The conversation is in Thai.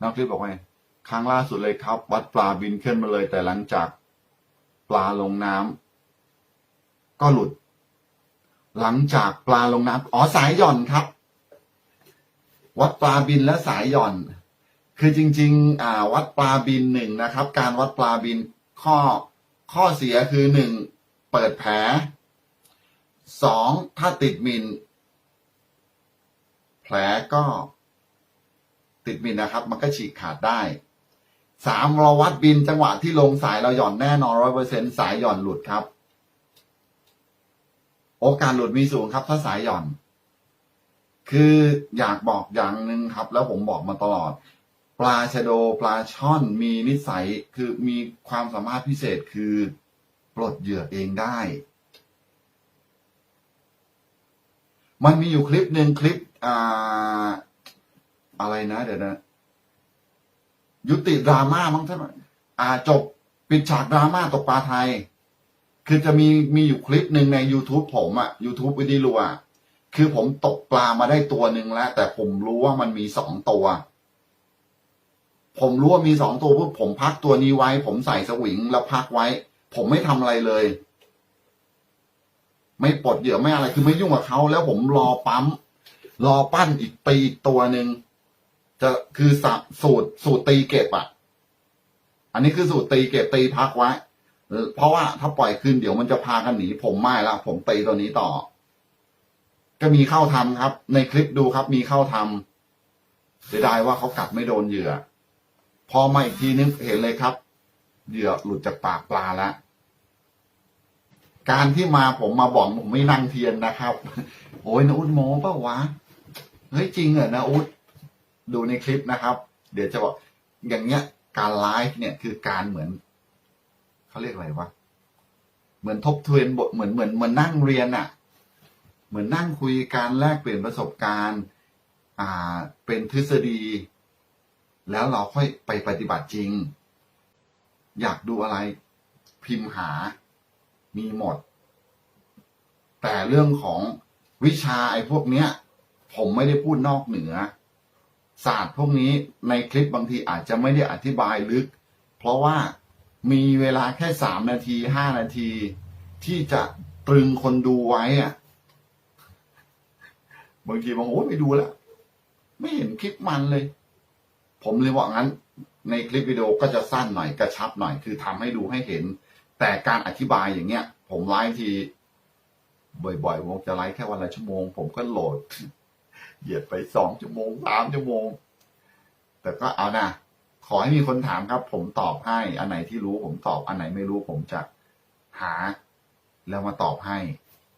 น้องคลิปบอกว่าไงครั้งล่าสุดเลยครับ วัดปลาบินขึ้นมาเลย แต่หลังจากปลาลงน้ำก็หลุด หลังจากปลาลงน้ำอ๋อสายหย่อนครับ วัดปลาบินและสายหย่อน คือจริง ๆ อ่า วัดปลาบินหนึ่งนะครับ การวัดปลาบินข้อข้อเสียคือหนึ่งเปิดแผลสองถ้าติดมิน แผลก็ ติดมินนะครับ มันก็ฉีกขาดได้สามเราวัดบินจังหวะที่ลงสายเราหย่อนแน่นอนร้อยเปอร์เซ็นสายหย่อนหลุดครับ โอกาสหลุดมีสูงครับ ถ้าสายหย่อน คืออยากบอกอย่างหนึ่งครับ แล้วผมบอกมาตลอด ปลาชะโดปลาช่อนมีนิสัยคือมีความสามารถพิเศษคือปลดเหยื่อเองได้ มันมีอยู่คลิปหนึ่งคลิปอ่า อะไรนะ เดี๋ยวนะ ยุติดราม่ามั้งท่านอ่าจบปิดฉากดราม่าตกปลาไทย คือจะมีมีอยู่คลิปหนึ่งใน YouTube ผมอะ YouTube วิดีโออะคือผมตกปลามาได้ตัวหนึ่งแล้ว แต่ผมรู้ว่ามันมีสองตัว ผมรู้ว่ามีสองตัวปุ๊บผมพักตัวนี้ไว้ ผมใส่สวิงแล้วพักไว้ ผมไม่ทำอะไรเลย ไม่ปลดเหยื่อไม่อะไร คือไม่ยุ่งกับเขาแล้วผมรอปั๊ม รอปั้นอีกตีอีกตัวหนึ่ง จะคือสสูตรสูตรตีเก็บอะ อันนี้คือสูตรตีเก็บตีพักไว้ เพราะว่าถ้าปล่อยคืนเดี๋ยวมันจะพากันหนีผมไม่ละผมตีตัวนี้ต่อ ก็มีเข้าทำครับ ในคลิปดูครับ มีเข้าทำเสียดายว่าเขากัดไม่โดนเหยื่อ พอมาอีกทีนึงเห็นเลยครับ เหยื่อหลุดจากปากปลาแล้วการที่มาผมมาบอกผมไม่นั่งเทียนนะครับ โอ้ยนะอุดโมเปล่าวะ เฮ้ยจริงเหรอนะอุด ดูในคลิปนะครับ เดี๋ยวจะบอกอย่างเงี้ย การไลฟ์เนี่ยคือการเหมือนเขาเรียกอะไรวะเหมือนทบทวนบทเหมือนเหมือนเหมือนนั่งเรียนอะ่ะ เหมือนนั่งคุยการแลกเปลี่ยนประสบการณ์ อ่าเป็นทฤษฎี แล้วเราค่อยไปปฏิบัติจริง อยากดูอะไรพิมพ์หามีหมด แต่เรื่องของวิชาไอ้พวกเนี้ย ผมไม่ได้พูดนอกเหนือ ศาสตร์พวกนี้ในคลิปบางทีอาจจะไม่ได้อธิบายลึก เพราะว่ามีเวลาแค่สามนาทีห้านาที ที่จะตรึงคนดูไว้อะบางทีบางโอ้ไปดูแล้ว ไม่เห็นคลิปมันเลย ผมเลยบอกงั้น ในคลิปวิดีโอก็จะสั้นหน่อยกระชับหน่อยคือทำให้ดูให้เห็น แต่การอธิบายอย่างเงี้ย ผมไลฟ์ที บ่อยๆผมจะไลฟ์แค่วันละชั่วโมง ผมก็โหลด เหยียดไปสองชั่วโมงสามชั่วโมง แต่ก็เอานะขอให้มีคนถามครับ ผมตอบให้ อันไหนที่รู้ผมตอบอันไหนไม่รู้ผมจะหา แล้วมาตอบให้